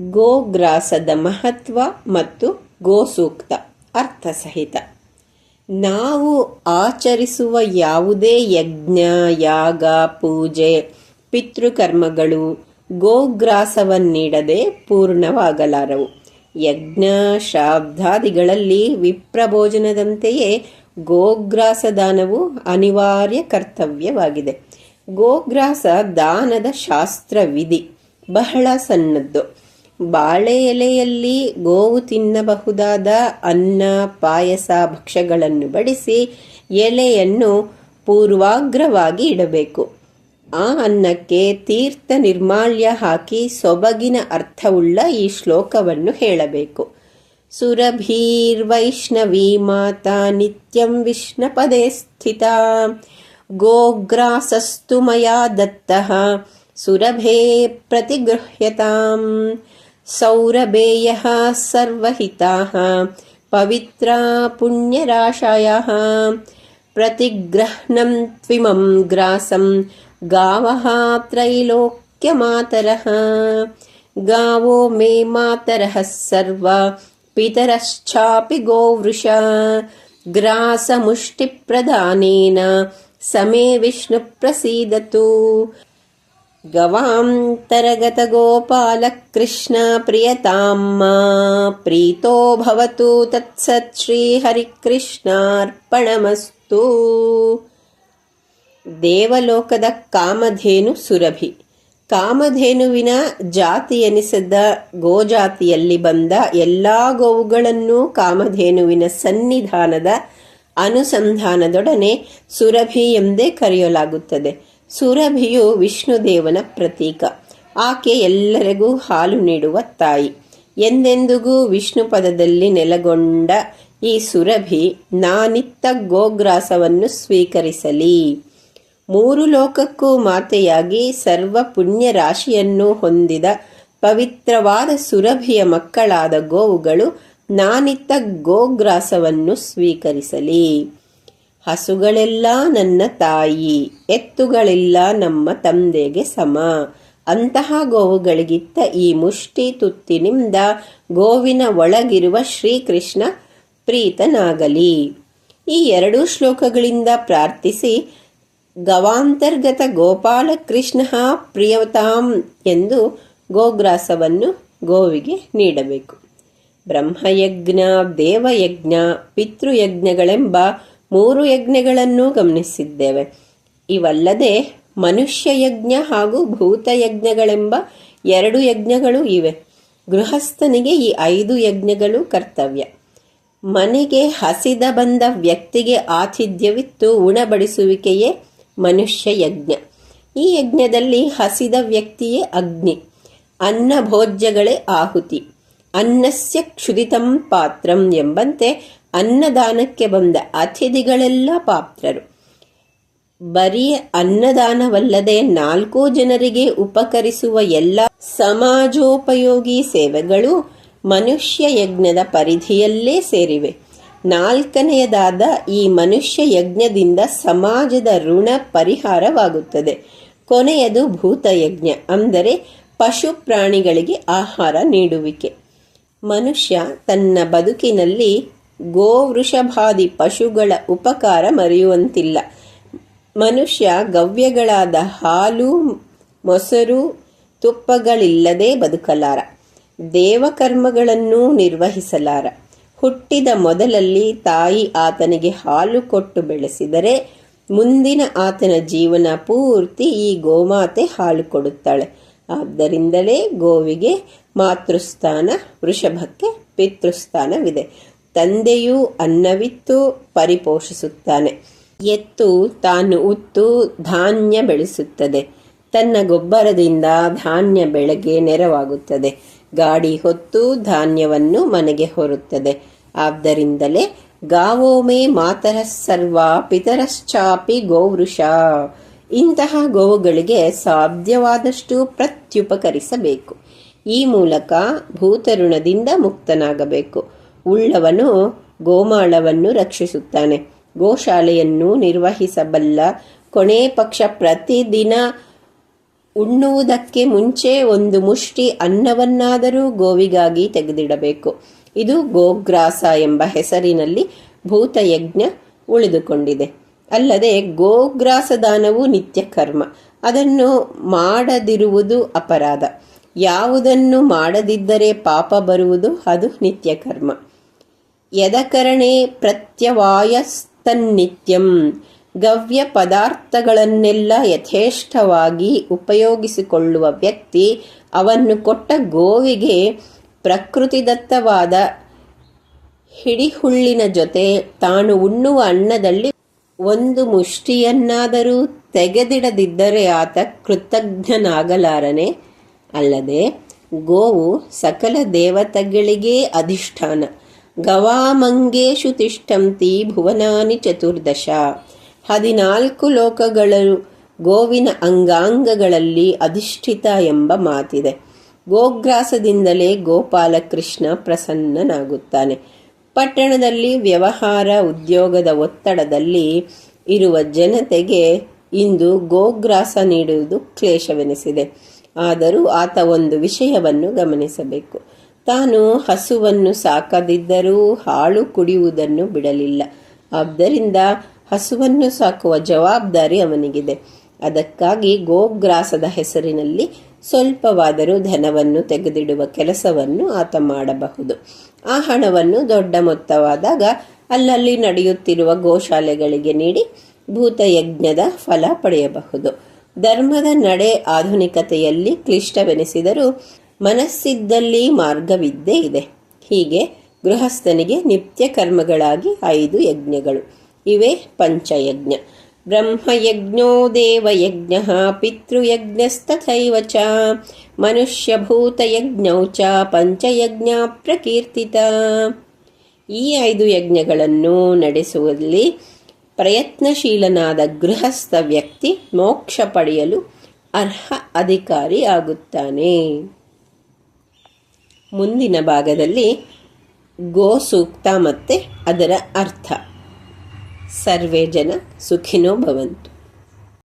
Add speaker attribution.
Speaker 1: ಗೋಗ್ರಾಸದ ಮಹತ್ವ ಮತ್ತು ಗೋಸೂಕ್ತ, ಅರ್ಥಸಹಿತ. ನಾವು ಆಚರಿಸುವ ಯಾವುದೇ ಯಜ್ಞ, ಯಾಗ, ಪೂಜೆ, ಪಿತೃಕರ್ಮಗಳು ಗೋಗ್ರಾಸವನ್ನೀಡದೆ ಪೂರ್ಣವಾಗಲಾರವು. ಯಜ್ಞ ಶ್ರಾಬ್ದಾದಿಗಳಲ್ಲಿ ವಿಪ್ರಭೋಜನದಂತೆಯೇ ಗೋಗ್ರಾಸ ದಾನವು ಅನಿವಾರ್ಯ ಕರ್ತವ್ಯವಾಗಿದೆ. ಗೋಗ್ರಾಸ ದಾನದ ಶಾಸ್ತ್ರವಿಧಿ ಬಹಳ ಸಣ್ಣದ್ದು. ಬಾಳೆ ಎಲೆಯಲ್ಲಿ ಗೋವು ತಿನ್ನಬಹುದಾದ ಅನ್ನ, ಪಾಯಸ, ಭಕ್ಷ್ಯಗಳನ್ನು ಬಡಿಸಿ ಎಲೆಯನ್ನು ಪೂರ್ವಾಗ್ರವಾಗಿ ಇಡಬೇಕು. ಆ ಅನ್ನಕ್ಕೆ ತೀರ್ಥ ನಿರ್ಮಾಲ್ಯ ಹಾಕಿ ಸೊಬಗಿನ ಅರ್ಥವುಳ್ಳ ಈ ಶ್ಲೋಕವನ್ನು ಹೇಳಬೇಕು. ಸುರಭೀರ್ವೈಷ್ಣವೀ ಮಾತಾ ನಿತ್ಯಂ ವಿಷ್ಣಪದೇ ಸ್ಥಿತ. ಗೋಗ್ರಾಸಸ್ತು ಮಯಾ ದತ್ತಃ. ಸುರಭೇ ಪ್ರತಿಗೃಹ್ಯತಾಂ. सौरभेयः सर्वहिताः पवित्रा पुण्यराशायाः प्रतिग्रहणं त्विमं ग्रासं गावः त्रैलोक्यमातरः गावो मे मातरः सर्व पितरश्चापि गोवृष ग्रासमुष्टिप्रदानेन समे विष्णुप्रसीदतु गवान्तरगतगोपालकृष्ण प्रियतां मा प्रीतो भवतु तत्सत् ಶ್ರೀಹರಿಕೃಷ್ಣಾರ್ಪಣಮಸ್ತು ದೇವಲೋಕದ ಕಾಮಧೇನು ಸುರಭಿ ಕಾಮಧೇನುವಿನ ಜಾತಿ ಎನಿಸಿದ ಗೋಜಾತಿಯಲ್ಲಿ ಬಂದ ಎಲ್ಲಾ ಗೋವುಗಳನ್ನು ಕಾಮಧೇನುವಿನ ಸನ್ನಿಧಾನದ ಅನುಸಂಧಾನದೊಡನೆ ಸುರಭಿ ಎಂದೇ ಕರೆಯಲಾಗುತ್ತದೆ ಸುರಭಿಯು ವಿಷ್ಣುದೇವನ ಪ್ರತೀಕ. ಆಕೆ ಎಲ್ಲರಿಗೂ ಹಾಲು ನೀಡುವ ತಾಯಿ. ಎಂದೆಂದಿಗೂ ವಿಷ್ಣು ಪದದಲ್ಲಿ ನೆಲೆಗೊಂಡ ಈ ಸುರಭಿ ನಾನಿತ್ತ ಗೋಗ್ರಾಸವನ್ನು ಸ್ವೀಕರಿಸಲಿ. ಮೂರು ಲೋಕಕ್ಕೂ ಮಾತೆಯಾಗಿ ಸರ್ವ ಪುಣ್ಯ ರಾಶಿಯನ್ನು ಹೊಂದಿದ ಪವಿತ್ರವಾದ ಸುರಭಿಯ ಮಕ್ಕಳಾದ ಗೋವುಗಳು ನಾನಿತ್ತ ಗೋಗ್ರಾಸವನ್ನು ಸ್ವೀಕರಿಸಲಿ. ಹಸುಗಳೆಲ್ಲ ನನ್ನ ತಾಯಿ, ಎತ್ತುಗಳೆಲ್ಲ ನಮ್ಮ ತಂದೆಗೆ ಸಮ. ಅಂತಹ ಗೋವುಗಳಿಗಿತ್ತ ಈ ಮುಷ್ಟಿ ತುತ್ತಿನಿಂದ ಗೋವಿನ ಒಳಗಿರುವ ಶ್ರೀಕೃಷ್ಣ ಪ್ರೀತನಾಗಲಿ. ಈ ಎರಡೂ ಶ್ಲೋಕಗಳಿಂದ ಪ್ರಾರ್ಥಿಸಿ, ಗವಾಂತರ್ಗತ ಗೋಪಾಲಕೃಷ್ಣ ಪ್ರಿಯತಾಂ ಎಂದು ಗೋಗ್ರಾಸವನ್ನು ಗೋವಿಗೆ ನೀಡಬೇಕು. ಬ್ರಹ್ಮಯಜ್ಞ, ದೇವಯಜ್ಞ, ಪಿತೃಯಜ್ಞಗಳೆಂಬ ಮೂರು ಯಜ್ಞಗಳನ್ನು ಗಮನಿಸಿದ್ದೇವೆ. ಇವಲ್ಲದೆ ಮನುಷ್ಯ ಯಜ್ಞ ಹಾಗೂ ಭೂತಯಜ್ಞಗಳೆಂಬ ಎರಡು ಯಜ್ಞಗಳು ಇವೆ. ಗೃಹಸ್ಥನಿಗೆ ಈ ಐದು ಯಜ್ಞಗಳು ಕರ್ತವ್ಯ. ಮನೆಗೆ ಹಸಿದ ಬಂದ ವ್ಯಕ್ತಿಗೆ ಆತಿಥ್ಯವಿತ್ತು ಉಣಬಡಿಸುವಿಕೆಯೇ ಮನುಷ್ಯ ಯಜ್ಞ ಈ ಯಜ್ಞದಲ್ಲಿ ಹಸಿದ ವ್ಯಕ್ತಿಯೇ ಅಗ್ನಿ. ಅನ್ನ ಭೋಜ್ಯಗಳೇ ಆಹುತಿ. ಅನ್ನಸ್ಯ ಕ್ಷುದಿತಂ ಪಾತ್ರಂ ಎಂಬಂತೆ ಅನ್ನದಾನಕ್ಕೆ ಬಂದ ಅತಿಥಿಗಳೆಲ್ಲ ಪಾತ್ರರು ಬರೀ ಅನ್ನದಾನವಲ್ಲದೆ ನಾಲ್ಕು ಜನರಿಗೆ ಉಪಕರಿಸುವ ಎಲ್ಲ ಸಮಾಜೋಪಯೋಗಿ ಸೇವೆಗಳು ಮನುಷ್ಯ ಯಜ್ಞದ ಪರಿಧಿಯಲ್ಲೇ ಸೇರಿವೆ. ನಾಲ್ಕನೆಯದಾದ ಈ ಮನುಷ್ಯ ಯಜ್ಞದಿಂದ ಸಮಾಜದ ಋಣ ಪರಿಹಾರವಾಗುತ್ತದೆ. ಕೊನೆಯದು ಭೂತಯಜ್ಞ ಅಂದರೆ ಪಶು ಪ್ರಾಣಿಗಳಿಗೆ ಆಹಾರ ನೀಡುವಿಕೆ. ಮನುಷ್ಯ ತನ್ನ ಬದುಕಿನಲ್ಲಿ ಗೋವೃಷಭಾದಿ ಪಶುಗಳ ಉಪಕಾರ ಮರೆಯುವಂತಿಲ್ಲ. ಮನುಷ್ಯ ಗವ್ಯಗಳಾದ ಹಾಲು, ಮೊಸರು, ತುಪ್ಪಗಳಿಲ್ಲದೆ ಬದುಕಲಾರ. ದೇವಕರ್ಮಗಳನ್ನು ನಿರ್ವಹಿಸಲಾರ. ಹುಟ್ಟಿದ ಮೊದಲಲ್ಲಿ ತಾಯಿ ಆತನಿಗೆ ಹಾಲು ಕೊಟ್ಟು ಬೆಳೆಸಿದರೆ ಮುಂದಿನ ಆತನ ಜೀವನ ಪೂರ್ತಿ ಈ ಗೋಮಾತೆ ಹಾಲು ಕೊಡುತ್ತಾಳೆ. ಆದ್ದರಿಂದಲೇ ಗೋವಿಗೆ ಮಾತೃಸ್ಥಾನ, ವೃಷಭಕ್ಕೆ ಪಿತೃಸ್ಥಾನವಿದೆ. ತಂದೆಯು ಅನ್ನವಿತ್ತು ಪರಿಪೋಷಿಸುತ್ತಾನೆ. ಎತ್ತು ತಾನು ಉತ್ತು ಧಾನ್ಯ ಬೆಳೆಸುತ್ತದೆ. ತನ್ನ ಗೊಬ್ಬರದಿಂದ ಧಾನ್ಯ ಬೆಳೆಗೆ ನೆರವಾಗುತ್ತದೆ. ಗಾಡಿ ಹೊತ್ತು ಧಾನ್ಯವನ್ನು ಮನೆಗೆ ಹೊರುತ್ತದೆ. ಆದ್ದರಿಂದಲೇ ಗಾವೋಮೆ ಮಾತರ ಸರ್ವ ಪಿತರಶ್ಚಾಪಿ ಗೋವೃಷ. ಇಂತಹ ಗೋವುಗಳಿಗೆ ಸಾಧ್ಯವಾದಷ್ಟು ಪ್ರತ್ಯುಪಕರಿಸಬೇಕು. ಈ ಮೂಲಕ ಭೂತಋಣದಿಂದ ಮುಕ್ತನಾಗಬೇಕು. ಉಳ್ಳವನು ಗೋಮಾಳವನ್ನು ರಕ್ಷಿಸುತ್ತಾನೆ. ಗೋಶಾಲೆಯನ್ನು ನಿರ್ವಹಿಸಬಲ್ಲ ಕೊನೆ ಪಕ್ಷ ಪ್ರತಿದಿನ ಉಣ್ಣುವುದಕ್ಕೆ ಮುಂಚೆ ಒಂದು ಮುಷ್ಟಿ ಅನ್ನವನ್ನಾದರೂ ಗೋವಿಗಾಗಿ ತೆಗೆದಿಡಬೇಕು. ಇದು ಗೋಗ್ರಾಸ ಎಂಬ ಹೆಸರಿನಲ್ಲಿ ಭೂತಯಜ್ಞ ಉಳಿದುಕೊಂಡಿದೆ. ಅಲ್ಲದೆ ಗೋಗ್ರಾಸ ದಾನವು ನಿತ್ಯ ಕರ್ಮ ಅದನ್ನು ಮಾಡದಿರುವುದು ಅಪರಾಧ. ಯಾವುದನ್ನು ಮಾಡದಿದ್ದರೆ ಪಾಪ ಬರುವುದು ಅದು ನಿತ್ಯ ಕರ್ಮ ಯದಕರಣೆ ಪ್ರತ್ಯವಾಯಸ್ತನ್ನಿತ್ಯಂ. ಗವ್ಯ ಪದಾರ್ಥಗಳನ್ನೆಲ್ಲ ಯಥೇಷ್ಟವಾಗಿ ಉಪಯೋಗಿಸಿಕೊಳ್ಳುವ ವ್ಯಕ್ತಿ ಅವನ್ನು ಕೊಟ್ಟ ಗೋವಿಗೆ ಪ್ರಕೃತಿದತ್ತವಾದ ಹಿಡಿಹುಳ್ಳಿನ ಜೊತೆ ತಾನು ಉಣ್ಣುವ ಅನ್ನದಲ್ಲಿ ಒಂದು ಮುಷ್ಟಿಯನ್ನಾದರೂ ತೆಗೆದಿಡದಿದ್ದರೆ ಆತ ಕೃತಜ್ಞನಾಗಲಾರನೆ. ಅಲ್ಲದೆ ಗೋವು ಸಕಲ ದೇವತೆಗಳಿಗೇ ಅಧಿಷ್ಠಾನ. ಗವಾಮಂಗೇಶು ತಿಷ್ಟಂತಿ ಭುವನಾನಿ ಚತುರ್ದಶ. ಹದಿನಾಲ್ಕು ಲೋಕಗಳು ಗೋವಿನ ಅಂಗಾಂಗಗಳಲ್ಲಿ ಅಧಿಷ್ಠಿತ ಎಂಬ ಮಾತಿದೆ. ಗೋಗ್ರಾಸದಿಂದಲೇ ಗೋಪಾಲಕೃಷ್ಣ ಪ್ರಸನ್ನನಾಗುತ್ತಾನೆ. ಪಟ್ಟಣದಲ್ಲಿ ವ್ಯವಹಾರ ಉದ್ಯೋಗದ ಒತ್ತಡದಲ್ಲಿ ಇರುವ ಜನತೆಗೆ ಇಂದು ಗೋಗ್ರಾಸ ನೀಡುವುದು ಕ್ಲೇಶವೆನಿಸಿದೆ. ಆದರೂ ಆತ ಒಂದು ವಿಷಯವನ್ನು ಗಮನಿಸಬೇಕು. ತಾನು ಹಸುವನ್ನು ಸಾಕದಿದ್ದರೂ ಹಾಳು ಕುಡಿಯುವುದನ್ನು ಬಿಡಲಿಲ್ಲ. ಆದ್ದರಿಂದ ಹಸುವನ್ನು ಸಾಕುವ ಜವಾಬ್ದಾರಿ ಅವನಿಗಿದೆ. ಅದಕ್ಕಾಗಿ ಗೋಗ್ರಾಸದ ಹೆಸರಿನಲ್ಲಿ ಸ್ವಲ್ಪವಾದರೂ ಧನವನ್ನು ತೆಗೆದಿಡುವ ಕೆಲಸವನ್ನು ಆತ ಮಾಡಬಹುದು. ಆ ಹಣವನ್ನು ದೊಡ್ಡ ಮೊತ್ತವಾದಾಗ ಅಲ್ಲಲ್ಲಿ ನಡೆಯುತ್ತಿರುವ ಗೋಶಾಲೆಗಳಿಗೆ ನೀಡಿ ಭೂತಯಜ್ಞದ ಫಲ ಪಡೆಯಬಹುದು. ಧರ್ಮದ ನಡೆ ಆಧುನಿಕತೆಯಲ್ಲಿ ಕ್ಲಿಷ್ಟವೆನಿಸಿದರೂ ಮನಸ್ಸಿದ್ದಲ್ಲಿ ಮಾರ್ಗವಿದ್ದೇ ಇದೆ. ಹೀಗೆ ಗೃಹಸ್ಥನಿಗೆ ನಿತ್ಯ ಕರ್ಮಗಳಾಗಿ ಐದು ಯಜ್ಞಗಳು. ಇವೆ ಪಂಚಯಜ್ಞ. ಬ್ರಹ್ಮಯಜ್ಞೋ ದೇವಯಜ್ಞ, ಪಿತೃಯಜ್ಞಸ್ತಥೈವ ಚ. ಮನುಷ್ಯಭೂತಯಜ್ಞೌ ಚ, ಪಂಚಯಜ್ಞ ಪ್ರಕೀರ್ತಿತ. ಈ ಐದು ಯಜ್ಞಗಳನ್ನು ನಡೆಸುವಲ್ಲಿ ಪ್ರಯತ್ನಶೀಲನಾದ ಗೃಹಸ್ಥ ವ್ಯಕ್ತಿ ಮೋಕ್ಷ ಪಡೆಯಲು ಅರ್ಹ ಅಧಿಕಾರಿ ಆಗುತ್ತಾನೆ. ಮುಂದಿನ ಭಾಗದಲ್ಲಿ ಗೋ ಸೂಕ್ತ ಮತ್ತು ಅದರ ಅರ್ಥ. ಸರ್ವೇ ಜನ ಸುಖಿನೋ ಭವಂತು.